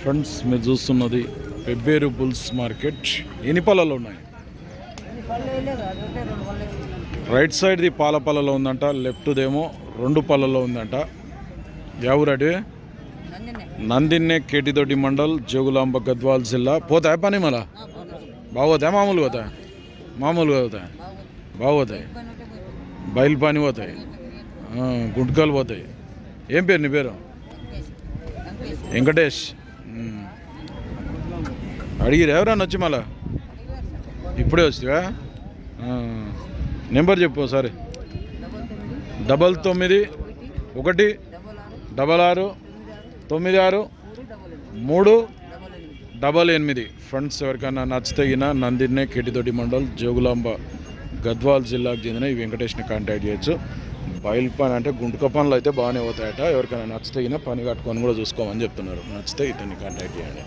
Friends మీరు చూస్తున్నది Pebbair bulls market. ఎన్ని పళ్ళలో ఉన్నాయి? రైట్ సైడ్ది పాల పళ్ళలో ఉందంట లెఫ్ట్దేమో రెండు పళ్ళలో ఉందంట. ఎవరడి నందిన్నే కేటిదొడ్డి మండల్ జోగులాంబ గద్వాల్ జిల్లా. పోతాయి పని మళ్ళా? బాగోతాయి? మామూలు పోతాయి? మామూలుగా పోతాయి? బాగోతాయి. బయలు పని పోతాయి గుంటకాలు పోతాయి. ఏం పేరు నీ పేరు? వెంకటేష్. అడిగిరు ఎవరన్నా వచ్చి మళ్ళా? ఇప్పుడే వచ్చివా నెంబర్ చెప్పు ఒకసారి. డబల్ తొమ్మిది ఒకటి డబల్ ఆరు తొమ్మిది ఆరు మూడు డబల్ ఎనిమిది. ఫ్రెండ్స్ ఎవరికైనా నచ్చితగిన నందినే కేటితోటి మండల్ జోగులాంబ గద్వాల్ జిల్లాకు చెందిన ఈ వెంకటేష్ని కాంటాక్ట్ చేయొచ్చు. బయలు పని అంటే గుంటుక పనులు అయితే బాగానే అవుతాయట ఎవరికైనా నచ్చితే పని కట్టుకొని కూడా చూసుకోమని చెప్తున్నారు. నచ్చితే ఇతన్ని కాంటాక్ట్ చేయండి.